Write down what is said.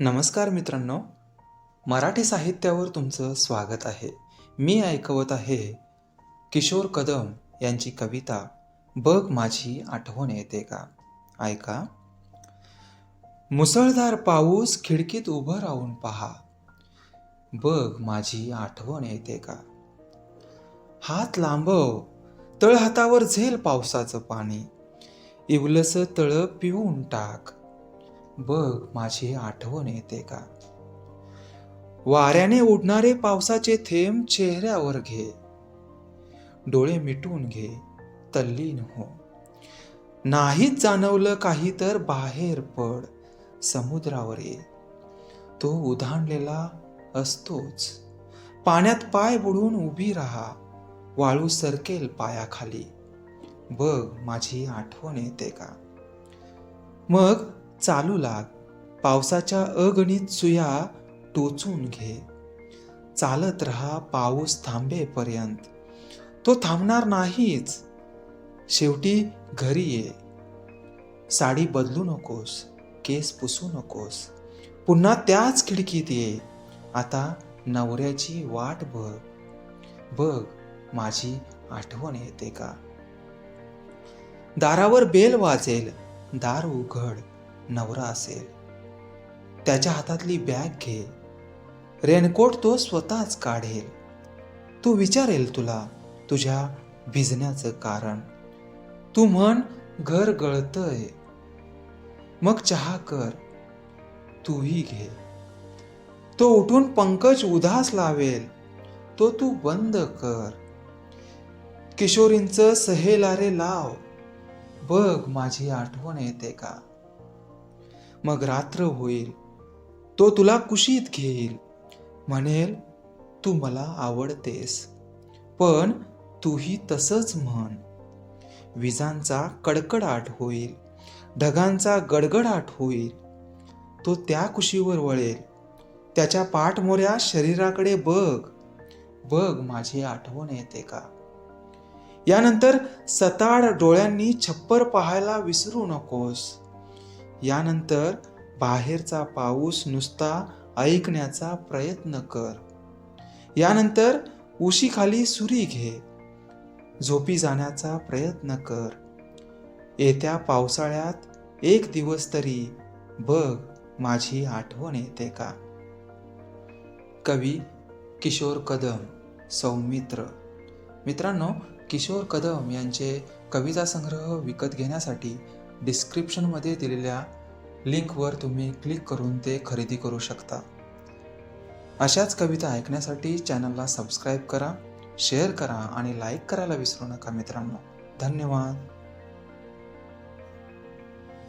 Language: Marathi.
नमस्कार मित्रांनो मराठी साहित्यावर तुमचं स्वागत आहे. मी ऐकवत आहे किशोर कदम यांची कविता बघ माझी आठवण येते का? ऐका. मुसळधार पाऊस खिडकीत उभं राहून पहा. बघ माझी आठवण येते का? हात लांबव तळहातावर झेल पावसाचं पाणी. इवलस तळ पिऊन टाक. बघ माझी आठवण येते का? वाऱ्याने उडणारे पावसाचे थेंब चेहऱ्यावर घे. डोळे मिटून घे तल्लीन हो. नाहीच जाणवलं काही तर बाहेर पड समुद्रावर ये. तो उधाणलेला असतोच. पाण्यात पाय बुडून उभी राहा. वाळू सरकेल पायाखाली. बघ माझी आठवण येते का? मग चालू लाग. पावसाच्या अगणित सुया टोचून घे. चालत रहा पाऊस थांबेपर्यंत. तो थांबणार नाहीच. शेवटी घरी ये. साडी बदलू नकोस. केस पुसू नकोस. पुन्हा त्याच खिडकीत ये. आता नवऱ्याची वाट बघ. बघ माझी आठवण येते का? दारावर बेल वाजेल. दार उघड. नवरा असेल. त्याच्या हातातली बॅग घे. रेनकोट तो स्वतःच काढेल. तो विचारेल तुला तुझ्या भिजण्याचं कारण. तू म्हण घर गळतय. मग चहा कर. तूही घे. तो उठून पंकज उदास लावेल. तो तू बंद कर. किशोरींचं सहेलारे लाव. बघ माझी आठवण येते का? मग रात्र होईल. तो तुला कुशीत घेईल. म्हणेल तू मला आवडतेस पण तूही तसंच म्हण. विजांचा कडकडाट होईल ढगांचा गडगडाट होईल. तो त्या कुशीवर वळेल. त्याच्या पाठमोऱ्या शरीराकडे बघ. बघ माझी आठवण येते का? यानंतर सताड डोळ्यांनी छप्पर पाहायला विसरू नकोस. यानंतर बाहेरचा पाऊस नुसता ऐकण्याचा प्रयत्न कर. यानंतर उशीखाली सुरी घे. झोपी जाण्याचा प्रयत्न कर. येत्या पावसाळ्यात एक दिवस तरी बघ माझी आठवण येते का? कवी किशोर कदम सौमित्र. मित्रांनो किशोर कदम यांचे कविता संग्रह विकत घेण्यासाठी डिस्क्रिप्शनमध्ये दिलेल्या लिंकवर तुम्ही क्लिक करून ते खरेदी करू शकता. अशाच कविता ऐकण्यासाठी चॅनलला सबस्क्राईब करा शेअर करा आणि लाईक करायला विसरू नका मित्रांनो. धन्यवाद.